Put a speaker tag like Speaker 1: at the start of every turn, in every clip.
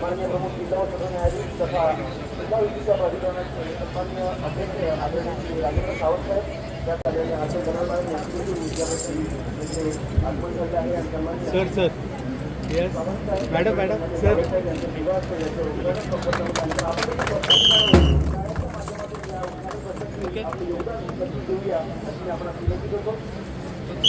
Speaker 1: माननीय प्रमुख जिल्हा सदन न्यायाधीश तथा जिल्हा विधीच्या प्राधिकरणाचे सन्माननीय अध्यक्ष आदरणीय राजेंद्र सावंत साहेब त्या आदरणीय आशय बनवणार यांची विद्यापीठ येथे आगमन झाले आहे आणि सन्माननीय
Speaker 2: सर सर। येस
Speaker 1: सावंत साहेब
Speaker 2: मॅडम मॅडम सर
Speaker 1: सावंत साहेब यांचे निवास याचे उद्घाटन संपन्न होत आहे. आपण शाळेच्या माध्यमातून या उद्घाटन प्रसंगी आपले योगदान नक्की देऊया अशी मी आपणास विनंती करतो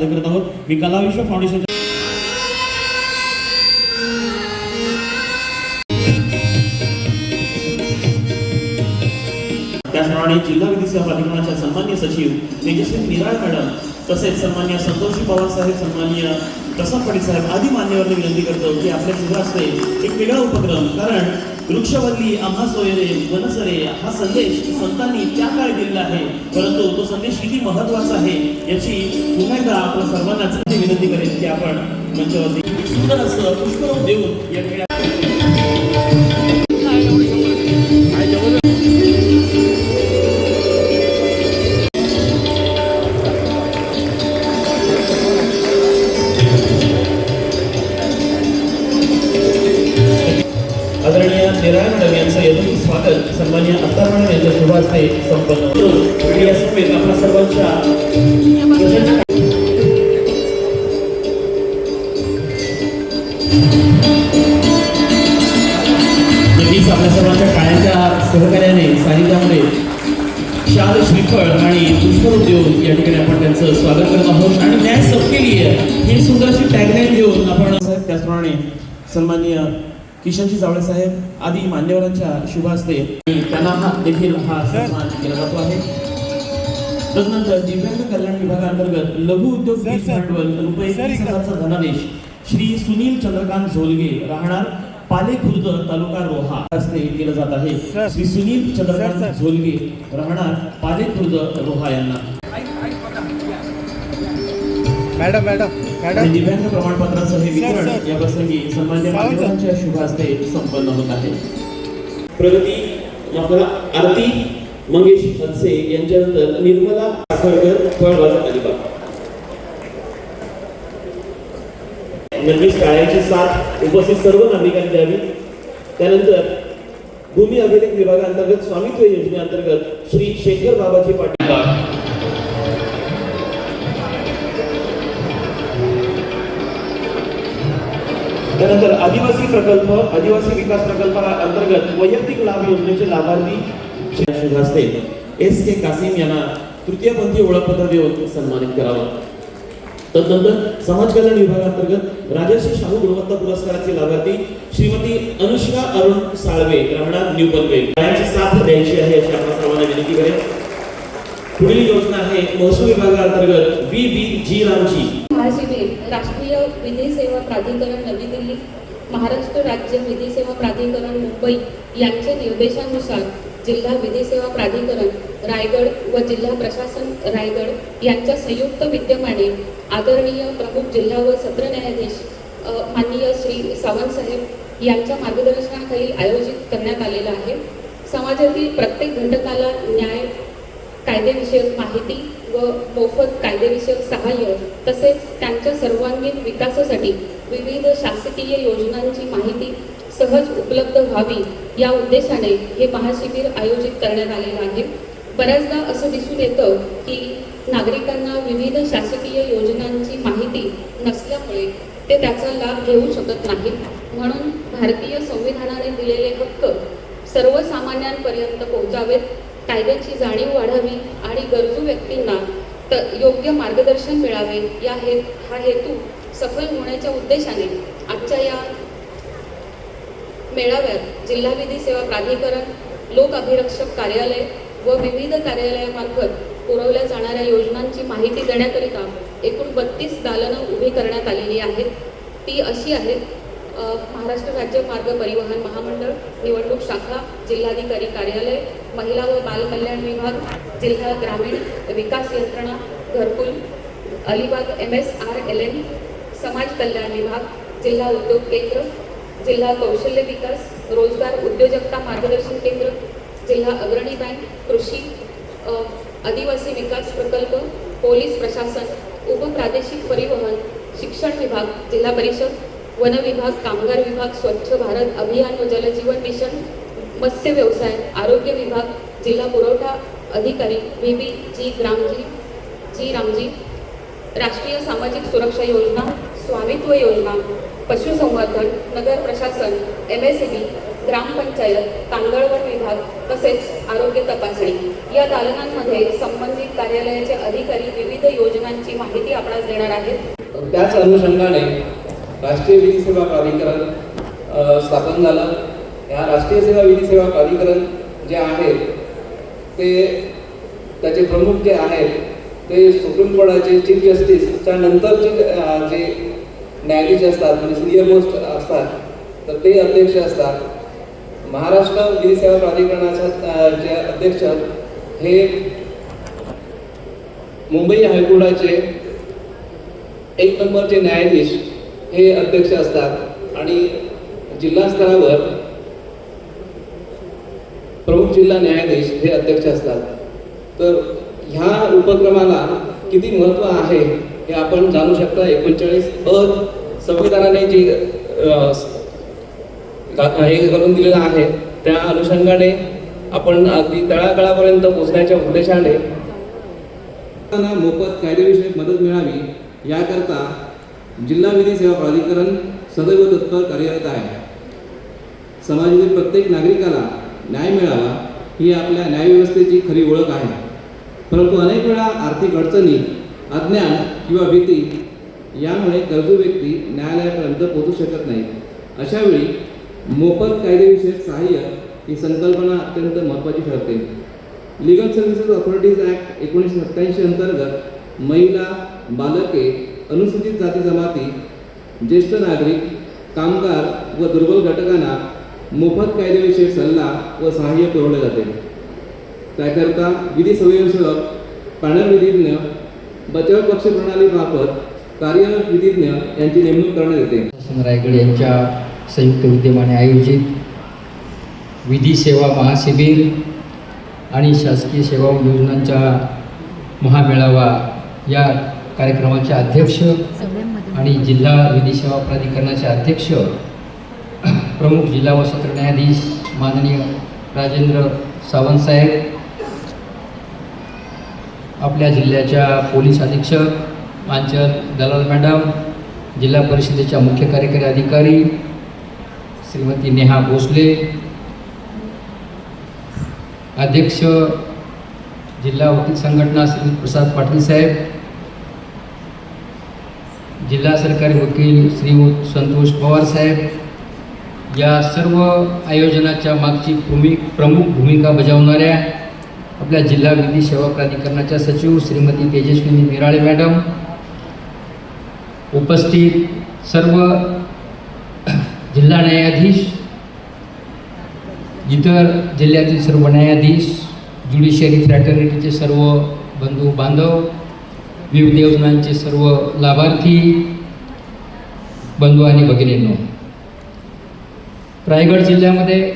Speaker 3: सादर करत आहोत. मी कलाविश्व फाउंडेशन त्याचप्रमाणे जिल्हा विधी सेवा प्राधिकरणाच्या सन्मान्य सचिव तेजस्वी निराळ मॅडम तसेच सन्मान्य संतोषी पवार साहेब सन्मान्य प्रसाद पाटील साहेब आदी मान्यवरांना विनंती करतो की आपल्या जिल्हा असते एक वेगळा उपक्रम कारण वृक्षवल्ली आम्हा सोयरे वनसरे हा संदेश संतांनी त्या काळी दिलेला आहे. परंतु तो संदेश किती महत्त्वाचा आहे याची पुन्हा एकदा आपल्या सर्वांनाच विनंती करेन की आपण मंचावरती सुंदर असं पुष्परोप देऊन या खेळा आदरणीय निराळ मॅडम यांचं यथोचित स्वागत. सन्मान्य अत्तार मॅडम यांच्या शुभ हस्ते संपन्न करून आणि या सभेत आपल्या सर्वांच्या आपल्या सर्वांच्या काळ्यांच्या सहकार्याने साहित्यामध्ये शाल श्रीफळ आणि पुष्परूप उद्योग या ठिकाणी आपण त्यांचं स्वागत करत आहोत. आणि न्याय सबके लिए ही सुंदर अशी टॅगलाईन घेऊन आपण त्याचप्रमाणे सन्माननीय किशनजी जावळे साहेब आदी मान्यवरांच्या शुभ हस्ते आणि त्यांना हा देखील हा सन्मान केला जातो आहे तदनंतर दिव्यांग कल्याण विभागाअंतर्गत लघु उद्योग. भांडवल रुपये धनादेश श्री सुनील चंद्रकांत झोलगे राहणार पाले खुर्द तालुका रोहा हस्ते केलं जात आहे. श्री सुनील चंद्रकांत. झोलगे राहणार पाले खुर्द रोहा यांना
Speaker 2: मॅडम मॅडम मॅडम.
Speaker 3: दिव्यांग प्रमाणपत्राचं हे वितरण. या प्रसंगी सन्मान्य. मान्यवरांच्या शुभ हस्ते संपन्न होत आहे. प्रगती आपल्याला आरती मंगेश हनसे यांच्यानंतर निर्मला साखरकर फळबाजार अलिबाग. नक्कीच शाळेची साथ उपस्थित सर्व नागरिकांनी द्यावी. त्यानंतर भूमी अभिलेख विभागांतर्गत स्वामित्व योजनेअंतर्गत श्री शेखर बाबाजी पाटील. त्यानंतर आदिवासी प्रकल्प आदिवासी विकास प्रकल्पाअंतर्गत वैयक्तिक लाभ योजनेचे लाभार्थी श्री हस्ते एस के कासिम यांना तृतीयपंथी ओळखपत्र देऊन सन्मानित करावं. तदनंतर समाज कल्याण विभागांतर्गत राजर्षी शाहू गुणवत्ता पुरस्काराचे लाभार्थी श्रीमती अनुष्का अरुण साळवे राहणार न्यू पनवे यांची साथ द्यायची आहे अशी आपण सर्वांना विनंती करेल पुढील योजना आहे महसूल विभागांतर्गत व्ही बी जी रामजी.
Speaker 4: महाशिबिर राष्ट्रीय विधी सेवा प्राधिकरण नवी दिल्ली महाराष्ट्र राज्य विधी सेवा प्राधिकरण मुंबई यांच्या निर्देशानुसार जिल्हा विधी सेवा प्राधिकरण रायगड व जिल्हा प्रशासन रायगड यांच्या संयुक्त विद्यमाने आदरणीय प्रमुख जिल्हा व सत्र न्यायाधीश माननीय श्री सावंतसाहेब यांच्या मार्गदर्शनाखाली आयोजित करण्यात आलेला आहे. समाजातील प्रत्येक घटकाला न्याय कायदेविषयक माहिती व मोफत कायदेविषयक सहाय्य तसेच त्यांच्या सर्वांगीण विकासासाठी विविध शासकीय योजनांची माहिती सहज उपलब्ध व्हावी या उद्देशाने हे महाशिबिर आयोजित करण्यात आलेलं आहे. बऱ्याचदा असं दिसून येतं की नागरिकांना विविध शासकीय योजनांची माहिती नसल्यामुळे ते त्याचा लाभ घेऊ शकत नाहीत. म्हणून भारतीय संविधानाने दिलेले हक्क सर्वसामान्यांपर्यंत पोहोचावेत कायद्याची जाणीव वाढावी आणि गरजू व्यक्तींना त योग्य मार्गदर्शन मिळावे या हे हा हेतू सफल होण्याच्या उद्देशाने आजच्या या मेळाव्यात जिल्हा विधी सेवा प्राधिकरण लोक अभिरक्षक कार्यालय व विविध कार्यालयामार्फत पुरवल्या जाणाऱ्या योजनांची माहिती देण्याकरिता एकूण बत्तीस दालनं उभी करण्यात आलेली आहेत. ती अशी आहेत महाराष्ट्र राज्य मार्ग परिवहन महामंडळ निवडणूक शाखा जिल्हाधिकारी कार्यालय महिला व बालकल्याण विभाग जिल्हा ग्रामीण विकास यंत्रणा घरकुल Alibag M S R L N समाज कल्याण विभाग जिल्हा उद्योग केंद्र जिल्हा कौशल्य विकास रोजगार उद्योजकता मार्गदर्शन केंद्र जिल्हा अग्रणी बँक कृषी आदिवासी विकास प्रकल्प पोलीस प्रशासन उपप्रादेशिक परिवहन शिक्षण विभाग जिल्हा परिषद वन विभाग कामगार विभाग स्वच्छ भारत अभियान व जलजीवन मिशन मत्स्य व्यवसाय आरोग्य विभाग जिल्हा पुरवठा अधिकारी व्ही बी जी. ग्रामजी जी. रामजी राष्ट्रीय सामाजिक सुरक्षा योजना स्वामित्व योजना पशुसंवर्धन नगर प्रशासन एम एस बी ग्रामपंचायत तांदळवण विभाग तसेच आरोग्य तपासणी. या दालनांमध्ये संबंधित कार्यालयाचे अधिकारी विविध योजनांची माहिती आपणास देणार आहेत.
Speaker 5: त्याच अनुषंगाने राष्ट्रीय विधी सेवा प्राधिकरण स्थापन झालं. ह्या राष्ट्रीय सेवा विधी सेवा प्राधिकरण जे आहे ते त्याचे प्रमुख जे आहेत ते सुप्रीम कोर्टाचे चीफ जस्टिसच्या नंतरचे जे न्यायाधीश असतात म्हणजे सिनियर मोस्ट असतात तर ते अध्यक्ष असतात. महाराष्ट्र विधी सेवा प्राधिकरणाच्या जे अध्यक्ष हे मुंबई हायकोर्टाचे एक नंबरचे न्यायाधीश हे अध्यक्ष असतात आणि जिल्हा स्तरावर प्रमुख जिल्हा न्यायाधीश हे अध्यक्ष असतात. तर ह्या उपक्रमाला किती महत्त्व आहे हे आपण जाणू शकता. एकोणचाळीस अ संविधानाने जी हे करून दिलेलं आहे त्या अनुषंगाने आपण अगदी तळागाळापर्यंत पोहोचण्याच्या उद्देशाने
Speaker 3: मोफत कायदेविषयक मदत मिळावी याकरता जिल्हा विधी सेवा प्राधिकरण सदैव तत्पर कार्यरत आहे. समाजातील प्रत्येक नागरिकाला न्याय मिळावा ही आपल्या न्यायव्यवस्थेची खरी ओळख आहे. परंतु अनेक वेळा आर्थिक अडचणी अज्ञान किंवा भीती यामुळे गरजू व्यक्ती न्यायालयापर्यंत पोहोचू शकत नाही. अशा वेळी मोफत कायदेविषयक सहाय्य ही संकल्पना अत्यंत महत्त्वाची ठरते. लिगल सर्व्हिसेस ऑथॉरिटीज ॲक्ट एकोणीसशे सत्त्याऐंशी अंतर्गत महिला बालके अनुसूचित जाती जमाती ज्येष्ठ नागरिक कामगार व दुर्बल घटकांना मोफत कायदेविषयक सल्ला व सहाय्य पुरवले जाते. त्याकरता विधी स्वयंसेवक पॅनल विधिज्ञ बचाव पक्ष प्रणालीमार्फत कार्यरत विधिज्ञ यांची नेमणूक करण्यात येते.
Speaker 6: रायगड यांच्या संयुक्त विद्यमाने आयोजित विधी सेवा महाशिबिर आणि शासकीय सेवा योजनांचा महामेळावा या कार्यक्रमाचे अध्यक्ष आणि जिल्हा विधी सेवा प्राधिकरणाचे अध्यक्ष प्रमुख जिल्हा व सत्र न्यायाधीश माननीय राजेंद्र सावंतसाहेब आपल्या जिल्ह्याच्या पोलीस अधीक्षक पांचल दलाल मॅडम जिल्हा परिषदेच्या मुख्य कार्यकारी अधिकारी श्रीमती नेहा भोसले अध्यक्ष जिल्हा वकील संघटना श्री प्रसाद पाटील साहेब जिल्हा सरकारी वकील श्री संतोष पवार साहेब या सर्व आयोजनाच्या मागची भूमी प्रमुख भूमिका बजावणाऱ्या आपल्या जिल्हा विधी सेवा प्राधिकरणाच्या सचिव श्रीमती तेजस्विनी निराळे मॅडम उपस्थित सर्व जिल्हा न्यायाधीश इतर जिल्ह्यातील सर्व न्यायाधीश ज्युडिशियरी फ्रॅटर्निटीचे सर्व बंधू बांधव विविध योजनांचे सर्व लाभार्थी बंधू आणि भगिनींनो रायगड जिल्ह्यामध्ये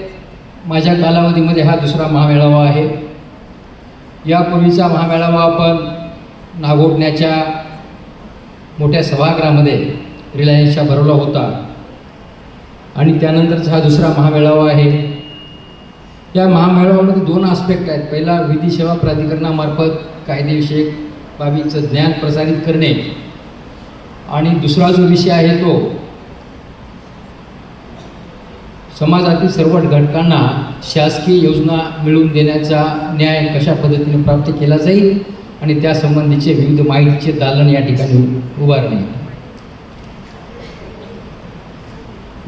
Speaker 6: माझ्या कालावधीमध्ये हा दुसरा महामेळावा आहे. यापूर्वीचा महामेळावा आपण नागोठण्याच्या मोठ्या सभागृहामध्ये रिलायन्सच्या भरवला होता. आणि त्यानंतरचा हा दुसरा महामेळावा आहे. या महामेळाव्यामध्ये दोन आस्पेक्ट आहेत. पहिला विधी सेवा प्राधिकरणामार्फत कायदेविषयक बाबींचं ज्ञान प्रसारित करणे. आणि दुसरा जो विषय आहे तो समाजातील सर्व घटकांना शासकीय योजना मिळवून देण्याचा न्याय कशा पद्धतीने प्राप्त केला जाईल आणि त्यासंबंधीचे विविध माहितीचे दालन या ठिकाणी उभारणे.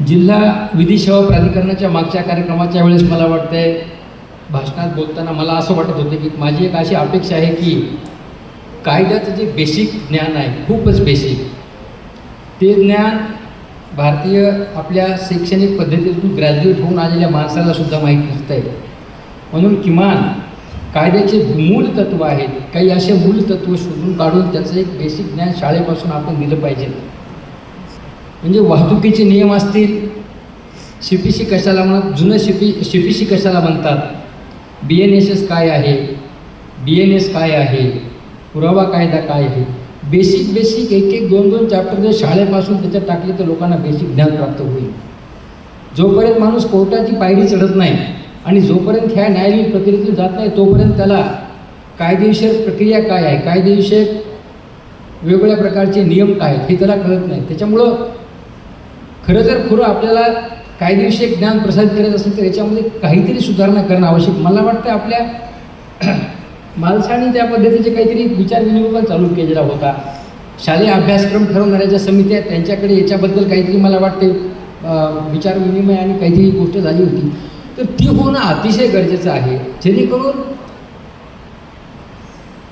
Speaker 6: जिल्हा विधी सेवा प्राधिकरणाच्या मागच्या कार्यक्रमाच्या वेळेस मला वाटतंय भाषणात बोलताना मला असं वाटत होतं की माझी एक अशी अपेक्षा आहे की कायद्याचं जे बेसिक ज्ञान आहे खूपच बेसिक ते ज्ञान भारतीय आपल्या शैक्षणिक पद्धतीतून ग्रॅज्युएट होऊन आलेल्या माणसाला सुद्धा माहीत नसतं आहे म्हणून किमान कायद्याचे मूल तत्व आहेत काही असे मूल तत्व शोधून काढून त्याचं एक बेसिक ज्ञान शाळेपासून आपण दिलं पाहिजे. म्हणजे वाहतुकीचे नियम असतील सी पी सी कशाला म्हणत जुनं C P C P C कशाला म्हणतात? बी एन एस एस काय आहे? बी एन एस काय आहे? पुरावा कायदा काय आहे? बेसिक बेसिक एक एक दोन दोन चॅप्टर जर शाळेपासून त्याच्यात टाकले तर लोकांना बेसिक ज्ञान प्राप्त होईल. जोपर्यंत माणूस कोर्टाची पायरी चढत नाही आणि जोपर्यंत ह्या न्यायालयीन प्रक्रियेतून जात नाही तोपर्यंत त्याला कायदेशीर प्रक्रिया काय आहे? कायदेविषयक वेगवेगळ्या प्रकारचे नियम काय आहेत हे त्याला कळत नाही. त्याच्यामुळं खरं जर खरं आपल्याला कायदेविषयक ज्ञान प्रसारित करत असेल तर याच्यामध्ये काहीतरी सुधारणा करणं आवश्यक. मला वाटतं आपल्या माणसाने त्या पद्धतीचे काहीतरी विचारविनिमय पण चालू केलेला होता. शालेय अभ्यासक्रम ठरवणाऱ्या ज्या समिती आहेत त्यांच्याकडे याच्याबद्दल काहीतरी मला वाटते विचार विचारविनिमय आणि काहीतरी गोष्ट झाली होती. तर ती होणं अतिशय गरजेचं आहे. जेणेकरून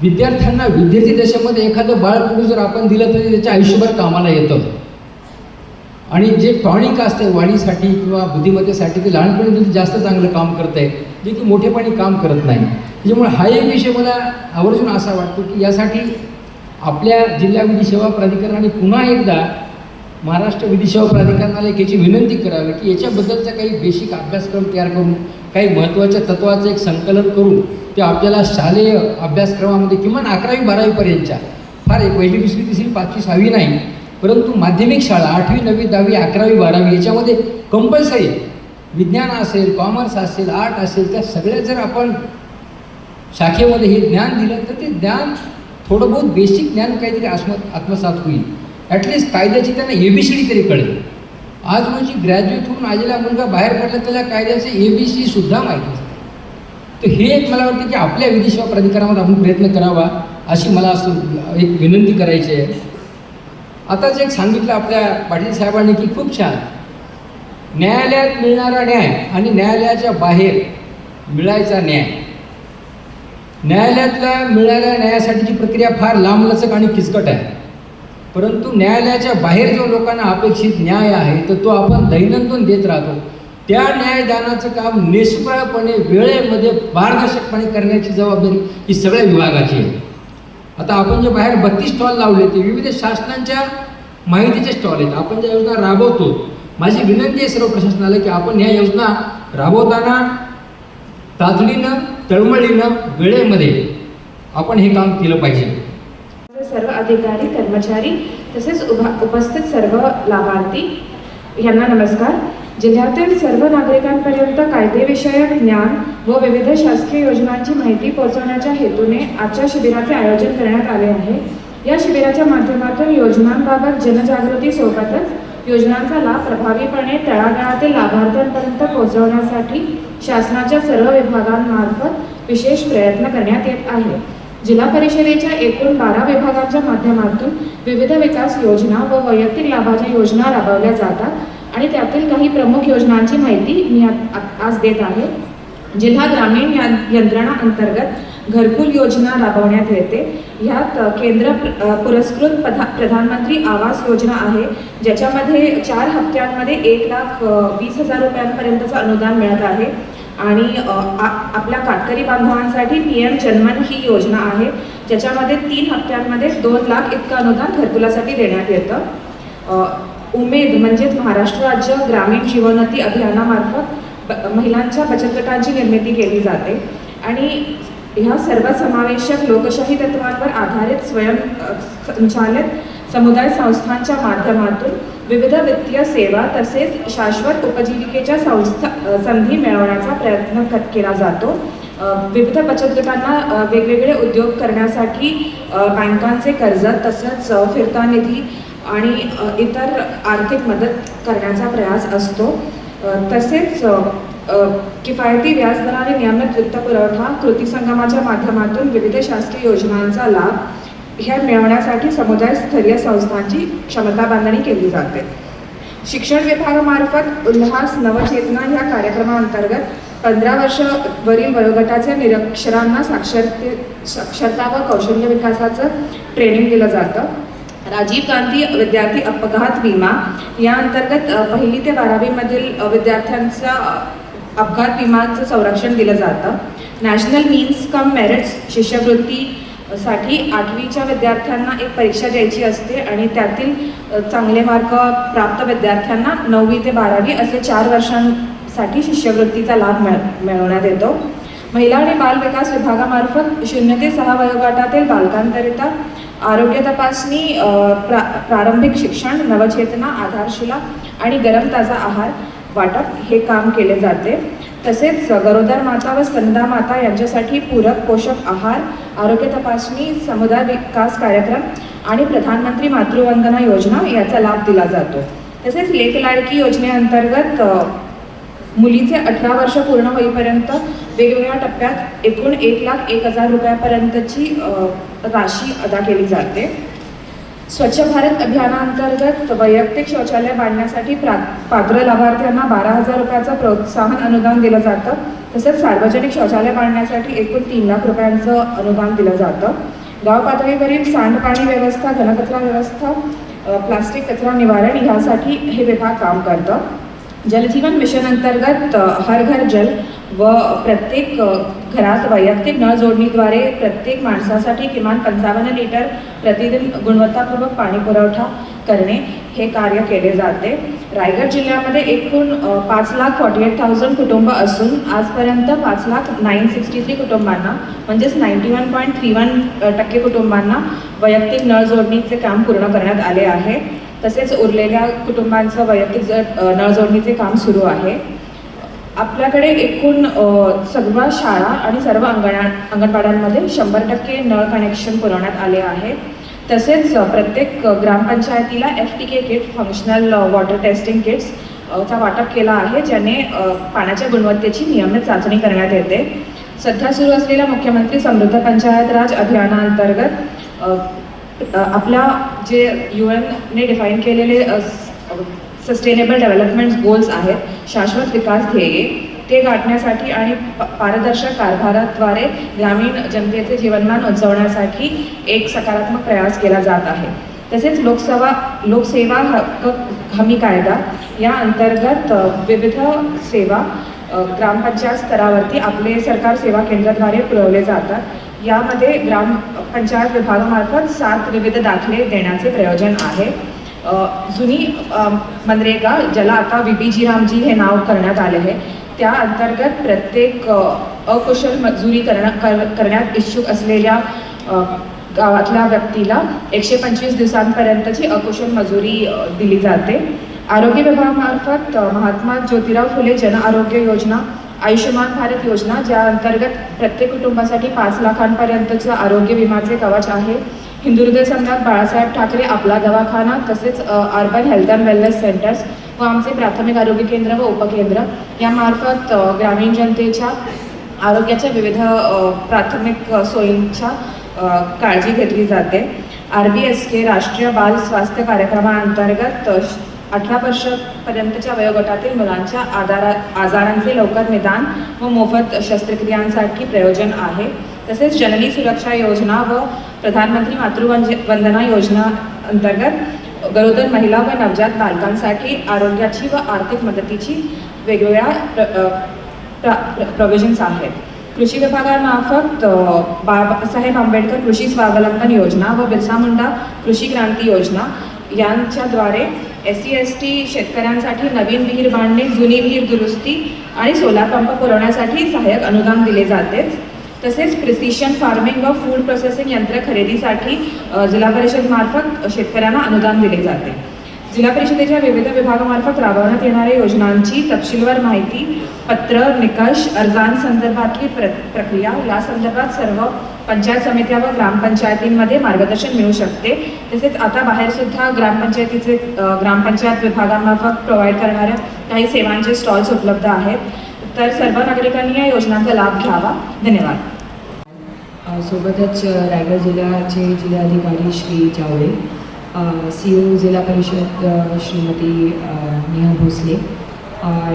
Speaker 6: विद्यार्थ्यांना विद्यार्थी दशेमध्ये एखादं बाळकडू जर आपण दिलं तरी त्याच्या आयुष्यभर कामाला येतं. आणि जे टॉनिक असते वाढीसाठी किंवा बुद्धिमत्तेसाठी ते लहानपणी जास्त चांगलं काम करत आहे जे की मोठेपणी काम करत नाही. त्याच्यामुळे हा एक विषय मला आवर्जून असा वाटतो की यासाठी आपल्या जिल्हा विधी सेवा प्राधिकरणाने पुन्हा एकदा महाराष्ट्र विधी सेवा प्राधिकरणाला एक याची विनंती करावी की याच्याबद्दलचा काही बेसिक अभ्यासक्रम तयार करून काही महत्त्वाच्या तत्वाचं एक संकलन करून ते आपल्याला शालेय अभ्यासक्रमामध्ये किमान अकरावी बारावीपर्यंतच्या फार एक पहिली दुसरी तिसरी पाचवी सहावी नाही परंतु माध्यमिक शाळा आठवी नववी दहावी अकरावी बारावी याच्यामध्ये कंपल्सरी विज्ञान असेल कॉमर्स असेल आर्ट असेल त्या सगळ्या जर आपण शाखेमध्ये हे ज्ञान दिलं तर ते ज्ञान थोडं बहुत बेसिक ज्ञान काहीतरी आत्म आत्मसात होईल. ॲटलिस्ट कायद्याची त्यांना ए बी सी डी तरी कळेल. आज म्हणजे ग्रॅज्युएट होऊन आलेला मुलगा बाहेर पडला त्याला कायद्याचे ए बी सी सुद्धा माहिती असते. तर हे एक मला वाटतं की आपल्या विधी सेवा प्राधिकरणामध्ये आपण प्रयत्न करावा अशी मला असं एक विनंती करायची आहे. आताच एक सांगितलं आपल्या पाटील साहेबांनी की खूप छान. न्यायालयात मिळणारा न्याय आणि न्यायालयाच्या बाहेर मिळायचा न्याय. न्यायालयातल्या मिळालेल्या न्यायासाठीची प्रक्रिया फार लांबलचक आणि किचकट आहे. परंतु न्यायालयाच्या बाहेर जो लोकांना अपेक्षित न्याय आहे तर तो आपण दैनंदिन देत राहतो. त्या न्यायदानाचं काम निष्फळपणे वेळेमध्ये पारदर्शकपणे करण्याची जबाबदारी ही सगळ्या विभागाची आहे. आता आपण जे बाहेर बत्तीस स्टॉल लावले ते विविध शासनांच्या माहितीचे स्टॉल आहेत. आपण ज्या योजना राबवतो माझी विनंती आहे सर्व प्रशासनाला की आपण ह्या योजना राबवताना तातडीनं तळमळीनं वेळेमध्ये आपण हे काम केलं पाहिजे.
Speaker 7: सर्व अधिकारी कर्मचारी तसेच उभा उपस्थित सर्व लाभार्थी यांना नमस्कार. जिल्ह्यातील सर्व नागरिकांपर्यंत कायदेविषयक ज्ञान व विविध शासकीय योजनांची माहिती पोहोचवण्याच्या हेतूने आजच्या शिबिराचे आयोजन करण्यात आले आहे. या शिबिराच्या माध्यमातून योजनांबाबत जनजागृती सोबतच योजनांचा लाभ प्रभावीपणे तळागाळातील लाभार्थ्यांपर्यंत पोहोचवण्यासाठी शासनाच्या सर्व विभागांमार्फत विशेष प्रयत्न करण्यात येत आहे. जिल्हा परिषदेच्या एकूण बारा विभागांच्या माध्यमातून विविध विकास योजना व वैयक्तिक लाभाच्या योजना राबवल्या जातात आणि त्यातील काही प्रमुख योजनांची माहिती मी आ- आज देत आहे. जिल्हा ग्रामीण यंत्रणा अंतर्गत घरकुल योजना राबवण्यात येते. ह्यात केंद्र पुरस्कृत प्रधा प्रधानमंत्री आवास योजना आहे ज्याच्यामध्ये चार हप्त्यांमध्ये एक लाख वीस हजार रुपयांपर्यंतचं अनुदान मिळत आहे. आणि आपल्या कातकरी बांधवांसाठी पी एम जन्मन ही योजना आहे ज्याच्यामध्ये तीन हप्त्यांमध्ये दोन लाख इतकं अनुदान घरकुलासाठी देण्यात येतं. उमेद म्हणजेच महाराष्ट्र राज्य ग्रामीण जीवनोन्नती अभियानामार्फत ब- महिलांच्या बचत गटांची निर्मिती केली जाते. आणि ह्या सर्वसमावेशक लोकशाही तत्वांवर आधारित स्वयं संचालित समुदाय संस्थांच्या माध्यमातून विविध वित्तीय सेवा तसेच शाश्वत उपजीविकेच्या संस्था संधी मिळवण्याचा प्रयत्न केला जातो. विविध बचत गटांना वेगवेगळे उद्योग करण्यासाठी बँकांचे कर्ज तसंच फिरता निधी आणि इतर आर्थिक मदत करण्याचा प्रयास असतो. तसेच किफायती व्याजदराने नियमित वित्तपुरवठा कृती संगमाच्या माध्यमातून विविध शासकीय योजनांचा लाभ ह्या मिळवण्यासाठी समुदाय स्तरीय संस्थांची क्षमता बांधणी केली जाते. शिक्षण विभागामार्फत उल्हास नवचेतना ह्या कार्यक्रमाअंतर्गत पंधरा वर्ष वरील वयोगटाच्या निरक्षरांना साक्षरते साक्षरता व कौशल्य विकासाचं ट्रेनिंग दिलं जातं. राजीव गांधी विद्यार्थी अपघात विमा या अंतर्गत पहिली ते बारावीमधील विद्यार्थ्यांचा अपघात विमाचं संरक्षण दिलं जातं. नॅशनल मीन्स कम मेरिट्स शिष्यवृत्ती साठी आठवीच्या विद्यार्थ्यांना एक परीक्षा द्यायची असते आणि त्यातील चांगले मार्क प्राप्त विद्यार्थ्यांना नववी ते बारावी असे चार वर्षांसाठी शिष्यवृत्तीचा लाभ मिळ मिळवण्यात येतो. महिला आणि बाल विकास विभागामार्फत शून्य ते सहा वयोगटातील बालकांकरिता आरोग्य तपासणी प्रा प्रारंभिक शिक्षण नवचेतना आधारशिला आणि गरम ताजा आहार वाटप हे काम केले जाते. तसेच गरोदर माता व स्तनदा माता यांच्यासाठी पूरक पोषक आहार आरोग्य तपासणी समुदाय विकास कार्यक्रम आणि प्रधानमंत्री मातृवंदना योजना याचा लाभ दिला जातो. तसेच लेख लाडकी योजनेअंतर्गत मुलीचे अठरा वर्ष पूर्ण होईपर्यंत वेगवेगळ्या टप्प्यात एकूण एक लाख एक हजार रुपयापर्यंतची राशी अदा केली जाते. स्वच्छ भारत अभियानाअंतर्गत वैयक्तिक शौचालय बांधण्यासाठी प्रा पात्र लाभार्थ्यांना बारा हजार रुपयाचं प्रोत्साहन अनुदान दिलं जातं. तसंच सार्वजनिक शौचालय बांधण्यासाठी एकूण तीन लाख रुपयांचं अनुदान दिलं जातं. गाव पातळीवरील सांडपाणी व्यवस्था घनकचरा व्यवस्था प्लास्टिक कचरा निवारण ह्यासाठी हे विभाग काम करतं. जलजीवन मिशन अंतर्गत हर घर जल व प्रत्येक घरात वैयक्तिक नळ जोडणीद्वारे प्रत्येक माणसासाठी किमान पंचावन्न लिटर प्रतिदिन गुणवत्तापूर्वक पाणी पुरवठा करणे हे कार्य केले जाते. रायगड जिल्ह्यामध्ये एकूण पाच लाख फॉर्टी एट थाउजंड कुटुंब असून आजपर्यंत पाच लाख नाईन सिक्स्टी थ्री कुटुंबांना म्हणजेच ninety one point three one टक्के कुटुंबांना वैयक्तिक नळ जोडणीचे काम पूर्ण करण्यात आले आहे. तसेच उरलेल्या कुटुंबांचं वैयक्तिक नळजोडणीचे नळ जोडणीचे काम सुरू आहे. आपल्याकडे एकूण सर्व शाळा आणि सर्व अंगणा अंगणवाड्यांमध्ये शंभर टक्के नळ कनेक्शन पुरवण्यात आले आहे तसेच प्रत्येक ग्रामपंचायतीला F T K kit functional water testing kits चा वाटप केला आहे ज्याने पाण्याच्या गुणवत्तेची नियमित चाचणी करण्यात येते. सध्या सुरू असलेल्या मुख्यमंत्री समृद्ध पंचायत राज अभियानाअंतर्गत अ, आपल्या जे यू एनने डिफाईन केलेले सस्टेनेबल डेव्हलपमेंट गोल्स आहेत. शाश्वत विकास ध्येये. ते गाठण्यासाठी आणि प- पारदर्शक कारभाराद्वारे ग्रामीण जनतेचे जीवनमान उंचवण्यासाठी एक सकारात्मक प्रयास केला जात आहे. तसेच लोकसेवा लोकसेवा हक्क हमी कायदा या अंतर्गत विविध सेवा ग्रामपंचायत स्तरावरती आपले सरकार सेवा केंद्राद्वारे पुरवले जातात. यामध्ये ग्रामपंचायत विभागामार्फत सात विविध दाखले देण्याचे प्रयोजन आहे. जुनी मनरेगा ज्याला आता व्ही पी जी रामजी हे नाव करण्यात आले आहे त्या अंतर्गत प्रत्येक अकुशल मजुरी करणा कर करण्यात इच्छुक असलेल्या गावातल्या व्यक्तीला एकशे पंचवीस दिवसांपर्यंतची अकुशल मजुरी दिली जाते. आरोग्य विभागामार्फत महात्मा ज्योतिराव फुले जन आरोग्य योजना आयुष्यमान भारत योजना ज्या अंतर्गत प्रत्येक कुटुंबासाठी पाच लाखांपर्यंतचं आरोग्य विमाचे कवच आहे. हिंदुहृदय संघात बाळासाहेब ठाकरे आपला दवाखाना तसेच urban health and wellness centres व आमचे प्राथमिक आरोग्य केंद्र व उपकेंद्र यामार्फत ग्रामीण जनतेच्या आरोग्याच्या विविध प्राथमिक सोयींच्या काळजी घेतली जाते. आर बी एस के राष्ट्रीय बाल स्वास्थ्य कार्यक्रमाअंतर्गत अठरा वर्षापर्यंतच्या वयोगटातील मुलांच्या आधारा आजारांचे लवकर निदान व मोफत शस्त्रक्रियांसाठी प्रयोजन आहे. तसेच जननी सुरक्षा योजना व प्रधानमंत्री मातृवंदना वंदना योजना अंतर्गत गरोदर महिला व नवजात बालकांसाठी आरोग्याची व आर्थिक मदतीची वेगवेगळ्या प्र- प्रोव्हिजन्स आहेत. कृषी विभागामार्फत बाबासाहेब आंबेडकर कृषी स्वावलंबन योजना व बिरसा मुंडा कृषी क्रांती योजना यांच्याद्वारे एस सी एस टी शेतकऱ्यांसाठी नवीन विहीर बांधणे जुनी विहीर दुरुस्ती आणि सोलार पंप पुरवण्यासाठी सहाय्यक अनुदान दिले जातेच. तसेच प्रिसिशन फार्मिंग व फूड प्रोसेसिंग यंत्र खरेदीसाठी जिल्हा परिषदमार्फत शेतकऱ्यांना अनुदान दिले जाते. जिल्हा परिषदेच्या विविध विभागामार्फत राबवण्यात येणाऱ्या योजनांची तपशीलवार माहिती पत्र निकष अर्जांसंदर्भातली प्र प्रक्रिया या संदर्भात सर्व पंचायत समित्या व ग्रामपंचायतींमध्ये मार्गदर्शन मिळू शकते. तसेच आता बाहेरसुद्धा ग्रामपंचायतीचे ग्रामपंचायत विभागामार्फत प्रोव्हाइड करणाऱ्या काही सेवांचे स्टॉल्स उपलब्ध आहेत. तर सर्व नागरिकांनी या योजनांचा लाभ घ्यावा. धन्यवाद.
Speaker 8: सोबतच रायगड जिल्ह्याचे जिल्हाधिकारी श्री जावळे सी ओ जिल्हा परिषद Shrimati Neha Bhosale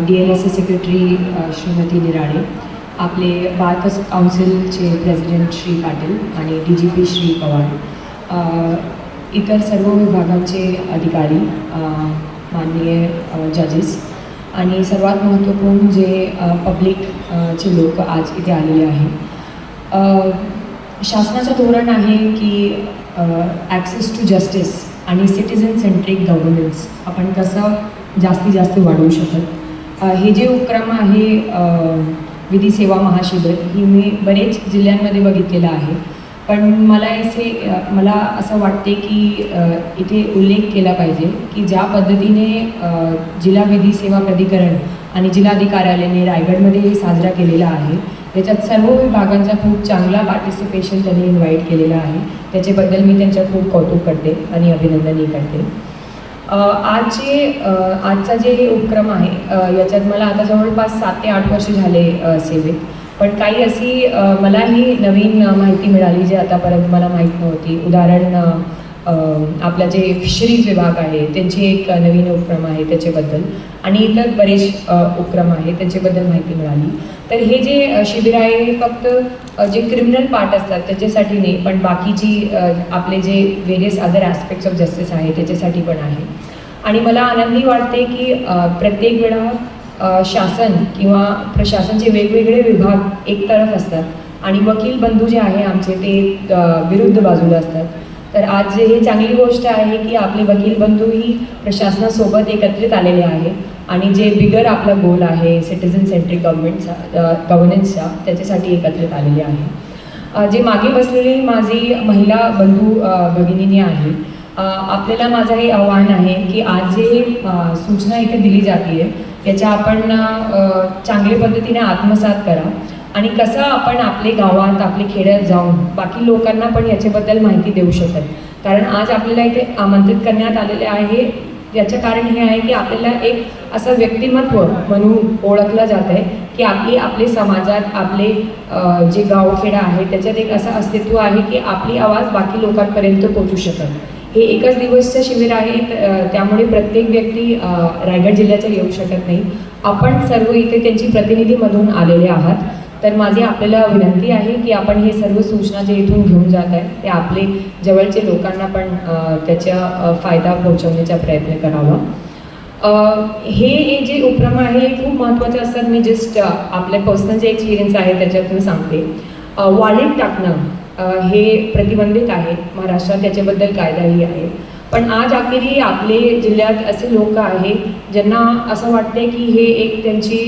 Speaker 8: D L S A secretary Shrimati Nirane आपले बार काउन्सिलचे प्रेसिडेंट श्री पाटील आणि D G P Shri Pawar इतर सर्व विभागांचे अधिकारी माननीय जजेस आणि सर्वात महत्त्वपूर्ण जे पब्लिक चे लोक आज इथे आलेले आहेत शासनाचं धोरण आहे की ॲक्सेस टू जस्टिस आणि सिटिझन सेंट्रिक गव्हर्नन्स आपण कसं जास्तीत जास्त वाढवू शकत. हे जे उपक्रम आहे विधी सेवा महाशिबिर ही मी बरेच जिल्ह्यांमध्ये बघितलेलं आहे. पण मला असे मला असं वाटते की इथे उल्लेख केला पाहिजे की ज्या पद्धतीने जिल्हा विधी सेवा प्राधिकरण आणि जिल्हाधिकार्यालयाने रायगडमध्ये साजरा केलेला आहे. त्याच्यात सर्व विभागांचा खूप चांगला पार्टिसिपेशन त्यांनी इन्व्हाइट केलेला आहे. त्याच्याबद्दल मी त्यांच्या खूप कौतुक करते आणि अभिनंदनही करते. आजचे आज जे आजचा जे हे उपक्रम आहे याच्यात मला आता जवळपास सात ते आठ वर्ष झाले सेवेत. पण काही अशी मलाही नवीन माहिती मिळाली जी आतापर्यंत मला माहीत नव्हती. उदाहरण आपला जे फिशरीज विभाग आहे त्यांची एक नवीन उपक्रम आहे त्याच्याबद्दल. आणि इतर बरेच उपक्रम आहे त्याच्याबद्दल माहिती मिळाली. तर हे जे शिबिर आहे हे फक्त जे क्रिमिनल पार्ट असतात त्याच्यासाठी नाही पण बाकीची आपले जे various other aspects of justice आहे त्याच्यासाठी पण आहे. आणि मला आनंदी वाटते की प्रत्येक वेळा शासन किंवा प्रशासनचे वेगवेगळे विभाग एक तरफ असतात. आणि वकील बंधू जे आहे आमचे ते विरुद्ध बाजूला असतात. तर आज हे चांगली गोष्ट आहे की आपले वकील बंधूही प्रशासनासोबत एकत्रित आलेले आहे आणि जे बिगर आपला गोल आहे सिटिझन सेंट्रिक गव्हर्नमेंटचा गव्हर्नन्सचा त्याच्यासाठी एकत्रित आलेले आहे. जे मागे बसलेली माझी महिला बंधू भगिनीने आहे आपल्याला माझं हे आव्हान आहे की आज जे सूचना इथे दिली जाते याच्या आपण चांगल्या पद्धतीने आत्मसात करा. आणि कसं आपण आपले गावात आपले खेड्यात जाऊन बाकी लोकांना पण याच्याबद्दल माहिती देऊ शकत. कारण आज आपल्याला इथे आमंत्रित करण्यात आलेले आहे याचं कारण हे आहे की आपल्याला एक असं व्यक्तिमत्व म्हणून ओळखलं जात आहे की आपली आपले समाजात आपले जे गावखेडा आहे त्याच्यात एक असं अस्तित्व आहे की आपली आवाज बाकी लोकांपर्यंत पोचू शकत. हे एकच दिवसचं शिबिर आहे. त्यामुळे प्रत्येक व्यक्ती रायगड जिल्ह्याच्या येऊ शकत नाही. आपण सर्व इथे त्यांची प्रतिनिधीमधून आलेले आहात. तर माझी आपल्याला विनंती आहे की आपण हे सर्व सूचना जे इथून घेऊन जात आहे ते आपले जवळचे लोकांना पण त्याच्या त्याचा फायदा पोहोचवण्याचा प्रयत्न करावा. हे जे उपक्रम आहे हे खूप महत्त्वाचे असतात. मी जस्ट आपल्या पर्सनल जे एक्सपिरियन्स आहे त्याच्यातून सांगते. वॉलेट टाकणं. हे प्रतिबंधित आहे महाराष्ट्रात त्याच्याबद्दल कायदाही आहे. पण आज अखेरी आपले जिल्ह्यात असे लोक आहे ज्यांना असं वाटते की हे एक त्यांची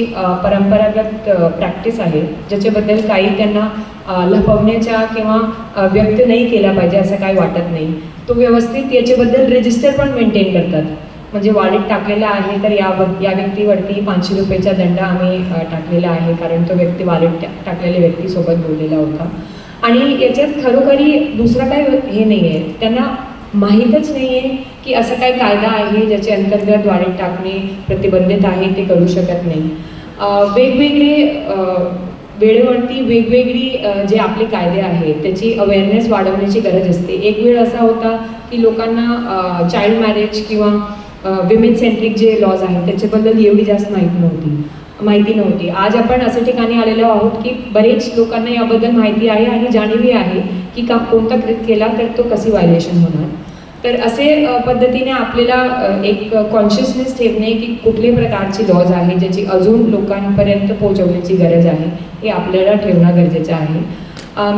Speaker 8: परंपरागत प्रॅक्टिस आहे. ज्याच्याबद्दल काही त्यांना लपवण्याच्या किंवा व्यक्त नाही केला पाहिजे असं काही वाटत नाही. तो व्यवस्थित याच्याबद्दल रजिस्टर पण मेंटेन करतात. म्हणजे वॉलेट टाकलेला आहे तर या या व्यक्तीवरती पाचशे रुपयेचा दंड आम्ही टाकलेला आहे. कारण तो व्यक्ती वॉलेट टाकलेल्या व्यक्तीसोबत बोललेला होता. आणि याच्यात खरोखरी दुसरं काही हे नाही आहे त्यांना माहीतच नाही आहे की असा काही कायदा आहे ज्याच्या अंतर्गत द्वारे टाकणे प्रतिबंधित आहे ते करू शकत नाही. वेगवेगळे वेळेवरती वेगवेगळी जे आपले कायदे आहेत त्याची अवेअरनेस वाढवण्याची गरज असते. एक वेळ असा होता की लोकांना चाइल्ड मॅरेज किंवा विमेन सेंट्रिक जे लॉज आहेत त्याच्याबद्दल एवढी जास्त माहीत नव्हती. माहिती नव्हती. आज आपण अशा ठिकाणी आलेलो आहोत की बरेच लोकांना याबद्दल माहिती आहे आणि जाणीवही आहे की का कोणता कृत केला तर तो कशी व्हायलेशन होणार. तर असे पद्धतीने आपल्याला एक कॉन्शियसनेस ठेवणे की कुठले प्रकारची लॉज आहे ज्याची अजून लोकांपर्यंत पोहोचवण्याची गरज आहे हे आपल्याला ठेवणं गरजेचं आहे.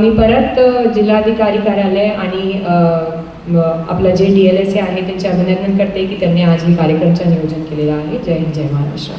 Speaker 8: मी परत जिल्हाधिकारी कार्यालय आणि आपला आपलं जे डी एल एस ए आहे त्यांचे अभिनंदन करते की त्यांनी आज हे कार्यक्रमचं नियोजन केलेलं आहे. जय हिंद जय महाराष्ट्र.